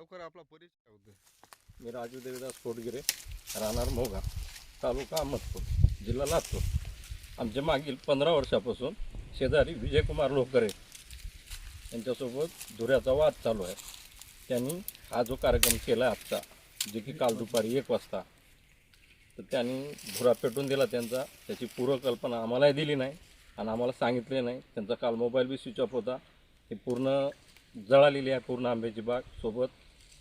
लवकर आपला परिचय होतो मी राजू देवीदास कोटगिरे राहणार मोगा तालुका अहमदपूर जिल्हा लातूर. आमच्या मागील पंधरा वर्षापासून शेजारी विजयकुमार लोहकरे यांच्यासोबत धुऱ्याचा वाद चालू आहे. त्यांनी हा जो कार्यक्रम केला आहे आजचा जे की काल दुपारी एक वाजता तर त्यांनी धुरा पेटून दिला त्यांचा. त्याची पूर्वकल्पना आम्हालाही दिली नाही आणि आम्हाला सांगितले नाही. त्यांचा काल मोबाईल बी स्विच ऑफ होता. हे पूर्ण जळालेली आहे पूर्ण आंब्याची बाग. सोबत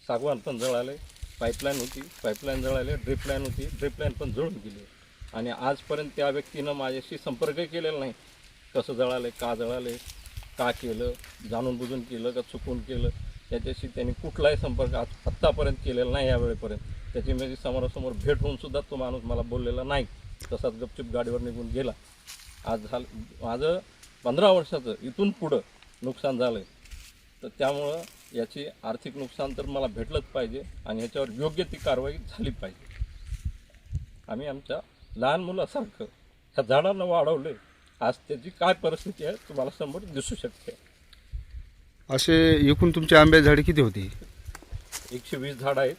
सागवान पण जळाले पाईपलाईन होती पाईपलाईन जळाले ड्रिपलाईन होती ड्रिपलाईन पण जळून गेली. आणि आजपर्यंत त्या व्यक्तीनं माझ्याशी संपर्क केलेला नाही. कसं जळाले का जळाले का केलं जाणून बुजून केलं का चुकून केलं त्याच्याशी त्यांनी कुठलाही संपर्क आज आत्तापर्यंत केलेला नाही यावेळेपर्यंत. त्याची माझी समोरासमोर भेट होऊन सुद्धा तो माणूस मला बोललेला नाही. तसाच गपचूप गाडीवर निघून गेला. आज झालं माझं पंधरा वर्षाचं इथून पुढं नुकसान झालं आहे तर त्यामुळं याची आर्थिक नुकसान तर मला भेटलंच पाहिजे आणि ह्याच्यावर योग्य ती कारवाई झाली पाहिजे. आम्ही आमच्या लहान मुलासारखं ह्या झाडांना वाढवले. आज त्याची काय परिस्थिती आहे तुम्हाला समोर दिसू शकते. असे एकूण तुमची आंब्याची झाडे किती होती? एकशे वीस झाडं आहेत.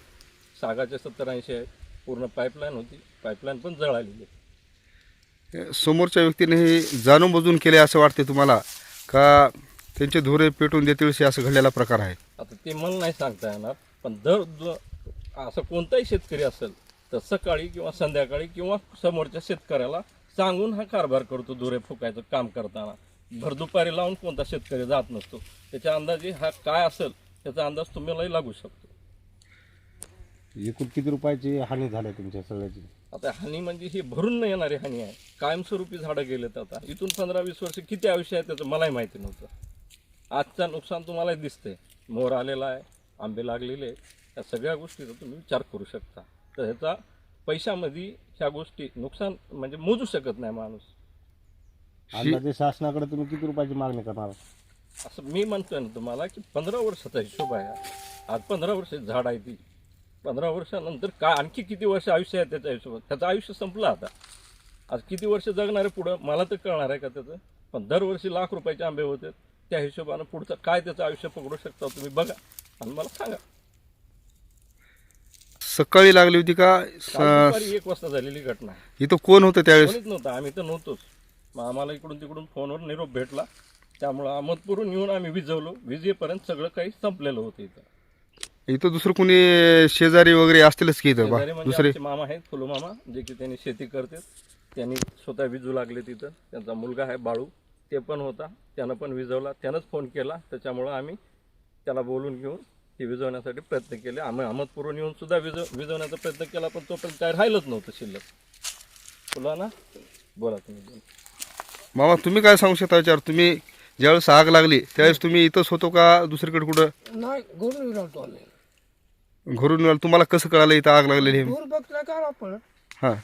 सागाचे सत्तर ऐंशी आहेत. पूर्ण पाईपलाईन होती. पाईपलाईन पण जळालेली आहे. समोरच्या व्यक्तीने हे जाणून बुजून केले असं वाटते तुम्हाला का त्यांचे धुरे पेटून देतील असा घडलेला प्रकार आहे. आता ते मला नाही सांगता येणार पण दर द- असं कोणताही शेतकरी असेल तर सकाळी किंवा संध्याकाळी किंवा समोरच्या शेतकऱ्याला सांगून हा कारभार करतो दुरे फुकायचं काम करताना. भर दुपारी लावून कोणता शेतकरी जात नसतो. त्याच्या अंदाजे हा काय असेल त्याचा अंदाज तुम्हालाही लागू शकतो. एकूण किती रुपयाची हानी झाली तुमच्या सगळ्याची? आता हानी म्हणजे ही भरून न येणारी हानी आहे. कायमस्वरूपी झाडं गेलेत आता. इथून पंधरा वीस वर्ष किती आयुष्य आहे त्याचं मलाही माहिती नव्हतं. आजचं नुकसान तुम्हालाही दिसतंय. मोर आलेला आहे आंबे लागलेले. या सगळ्या गोष्टीचा तुम्ही विचार करू शकता. तर ह्याचा पैशामध्ये ह्या गोष्टी नुकसान म्हणजे मोजू शकत नाही माणूस. अंदाजे शासनाकडे तुम्ही किती रुपयाची मागणी करणार? असं मी म्हणतोय ना तुम्हाला की पंधरा वर्षाचा हिशोब आहे हा. आज पंधरा वर्ष झाड आहे ती. पंधरा वर्षानंतर काय आणखी किती वर्ष आयुष्य आहे त्याच्या हिशोबात? त्याचं आयुष्य संपलं आता. आज किती वर्ष जगणार आहे पुढं? मला तर कळणार आहे का त्याचं? पण दरवर्षी लाख रुपयाचे आंबे होते. त्या हिशोबानं पुढचं काय त्याचं आयुष्य पकडू शकता तुम्ही बघा. आणि मला सांगा. सकाळी लागली होती का? काल स- दुपारी एक वाजता झालेली घटना. आहे इथं कोण होतं त्यावेळेस? कोणीच नव्हतं. आम्ही तर नव्हतोच. मग आम्हाला इकडून तिकडून फोनवर निरोप भेटला. त्यामुळं अहमदपूरून येऊन आम्ही विजवलो. विजेपर्यंत सगळं काही संपलेलं होतं इथं. इथं दुसरं कोणी शेजारी वगैरे असतीलच की इथं? बा शेजारी म्हणजे दुसरे? आमचे मामा आहेत फुलू मामा जे की त्यांनी शेती करतात. त्यांनी स्वतः विजू लागले तिथं. त्यांचा मुलगा आहे बाळू. ते पण होता त्यानं पण विजवला त्यानंच फोन केला त्याच्यामुळं आम्ही त्याला बोलून घेऊन हे विजवण्यासाठी प्रयत्न केले. आम्ही अहमदपूरून येऊन सुद्धा विजव विजवण्याचा प्रयत्न केला पण तोपर्यंत काय राहिलंच नव्हतं शिल्लक. फुला ना? बोला तुम्ही. बोला. मामा तुम्ही काय सांगू शकता याच्यावर तुम्ही ज्यावेळेस आग लागली त्यावेळेस तुम्ही इथंच होतो का दुसरीकडे कुठं? नाही घरून आम्ही घरून? तुम्हाला कसं कळालं इथं आग लागलेली? आहे दूर बघता काय आपण? हां.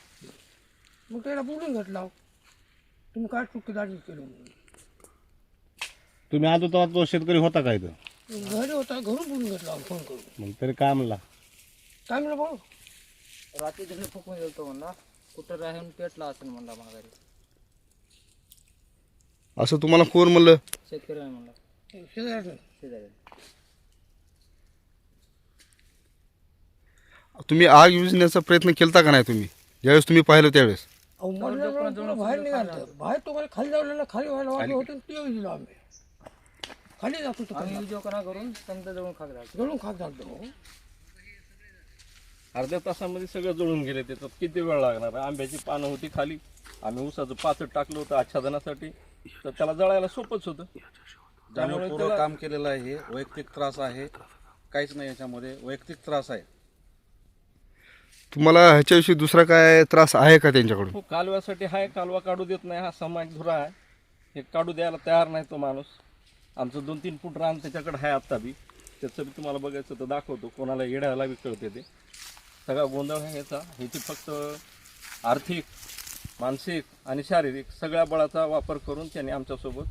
मग त्याला बोलून घेतला. तुम्ही काय चुकी दाजी केली म्हणून. तुम्ही आलो तेव्हा तो शेतकरी होता का इथं? घरी होता घरून बोलून घेतला फोन करून. मग तरी काय म्हणला काय म्हणलं भाऊ. रात्री त्याने फुकून गेलतो म्हणला कुठं राहून पेटला असेल म्हणला माघारी. असं तुम्हाला कोण म्हणलं? शेतकरी आहे म्हणला. शेजारी. तुम्ही आग विझण्याचा प्रयत्न केलता का नाही तुम्ही? ज्यावेळेस तुम्ही पाहिलं त्यावेळेस? बाहेर निघालं बाहेर तो मला खाली जावलेला खाली व्हायला वाटलं होतं ते दिलं आम्ही. खाली जात होतो आम्ही करा करून समजा जवळ खाक झाला. गळून खात जातो अर्ध्या तासामध्ये सगळं जळून गेले त्याच्यात. किती वेळ लागणार? आंब्याची पानं होती खाली. आम्ही उसाचं पाचट टाकलं होतं आच्छादनासाठी. तर त्याला जळायला सोपंच होतं. त्यामुळे जाणीवपूर्वक काम केलेलं आहे. हे वैयक्तिक त्रास आहे. काहीच नाही याच्यामध्ये. वैयक्तिक त्रास आहे. तुम्हाला ह्याच्याविषयी दुसरा काय त्रास आहे का त्यांच्याकडून? हो कालव्यासाठी हाय कालवा काढू देत नाही हा सामायिक धुरा आहे. हे काढू द्यायला तयार नाही तो माणूस. आमचं दोन तीन फूट रान त्याच्याकडे आहे आत्ता बी. त्याचं बी तुम्हाला बघायचं तर दाखवतो. कोणाला येड्याला बी कळते ते. सगळा गोंधळ आहे ह्याचा ह्याची फक्त आर्थिक मानसिक आणि शारीरिक सगळ्या बळाचा वापर करून त्यांनी आमच्यासोबत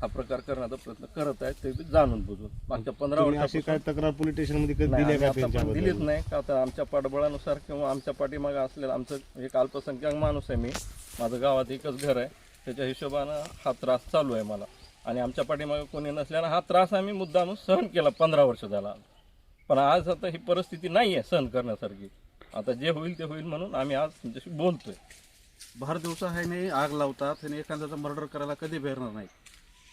हा प्रकार करण्याचा प्रयत्न करत आहेत ते बी जाणून बुजून. मागच्या पंधरा तुम्ही अशी वर्षापासून काय तक्रार पोलीस स्टेशनमध्ये कधी नाही, दिली आम्ही का आतापर्यंत दिलीच नाही. का आता आमच्या पाठबळानुसार किंवा आमच्या पाठीमागं असलेला आमचं एक अल्पसंख्याक माणूस आहे मी. माझं गावात एकच घर आहे. त्याच्या हिशोबानं हा त्रास चालू आहे मला. आणि आमच्या पाठीमागं कोणी नसल्यानं हा त्रास आम्ही मुद्दाम सहन केला. पंधरा वर्ष झाला. पण आज आता ही परिस्थिती नाही आहे सहन करण्यासारखी. आता जे होईल ते होईल म्हणून आम्ही आज तुमच्याशी बोलतोय. भर दिवसा ह्याने आग लावतात ह्याने एखाद्याचं मर्डर करायला कधी भेटणार नाही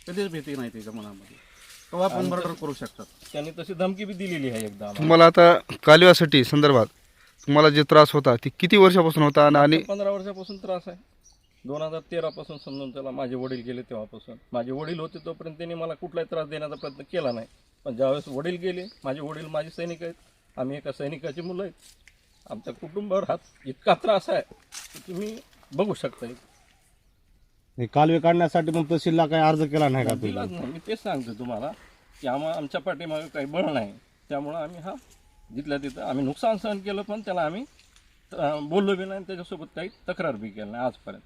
कधीच भीती नाही त्याच्या मनामध्ये. तेव्हा आपण मर्डर करू शकतात. त्यांनी तशी धमकी बी दिलेली आहे एकदा आम्हाला. तुम्हाला आता कालव्यासाठी संदर्भात तुम्हाला जे त्रास होता ती किती वर्षापासून होता आणि- आणि पंधरा वर्षापासून त्रास आहे. दोन हजार तेरा पासून समजून त्याला माझे वडील गेले तेव्हापासून. माझे वडील होते तोपर्यंत त्यांनी मला कुठलाही त्रास देण्याचा प्रयत्न केला नाही. पण ज्यावेळेस वडील गेले माझे वडील माझे सैनिक आहेत. आम्ही एका सैनिकाची मुलं आहेत. आमच्या कुटुंबावर हात इतका त्रास आहे की तुम्ही बघू शकता हे कालवे काढण्यासाठी पण तहसीलला काही अर्ज केला नाही का तुम्ही दिलाच नाही. मी तेच सांगतो तुम्हाला की आम्हा आमच्या पाठीमागे काही बळ नाही. त्यामुळं आम्ही हा जिथल्या तिथं आम्ही नुकसान सहन केलं पण त्याला आम्ही अं, बोललो बी नाही आणि त्याच्यासोबत काही तक्रार बी केली नाही आजपर्यंत.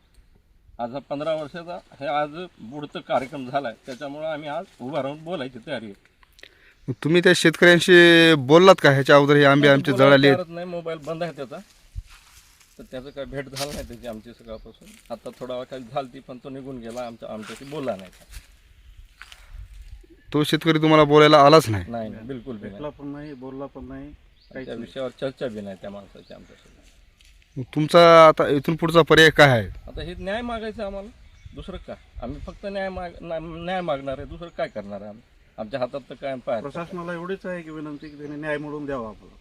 आज हा पंधरा वर्षाचा हे आज पुढचं कार्यक्रम झाला आहे त्याच्यामुळं आम्ही आज उभा राहून बोलायची तयारी आहे. तुम्ही त्या शेतकऱ्यांशी बोललात का? ह्याच्या अगोदर हे आंबे आमचे बोलायला जळाले तयारच नाही. मोबाईल बंद आहे त्याचा. तर त्याचं काय भेट झालं नाही त्याची आमची सकाळपासून. आता थोडा वेळ काही झाली पण तो निघून गेला. आमच्या आमच्याशी बोलला नाही. तो शेतकरी तुम्हाला बोलायला आलाच नाही? नाही नाही, बिलकुल बी भेटला पण नाही बोलला पण नाही. त्या विषयावर चर्चा बी नाही त्या माणसाची आमच्यासोबत तुमचा आता इथून पुढचा पर्याय काय आहे? आता हे न्याय मागायचं आम्हाला. दुसरं काय? आम्ही फक्त न्याय माग ना- न्याय मागणार आहे. दुसरं काय करणार आहे आम्ही? आमच्या हातात तर काय पाय प्रशासनाला एवढीच आहे की विनंती की त्याने न्याय मिळवून द्यावा आपल्याला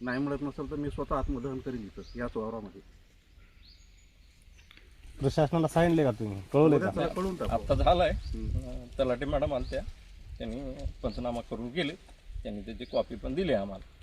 नाही मिळत नसेल तर मी स्वतः आत्मदहन करीन इथं याच वावरामध्ये प्रशासनाला सांगितले का तुम्ही? कळवले का? त्याला कळून टाकू. आता झालाय. अं, तलाठी मॅडम आलत्या. त्यांनी पंचनामा करून गेले. त्यांनी त्याची कॉपी पण दिली आम्हाला.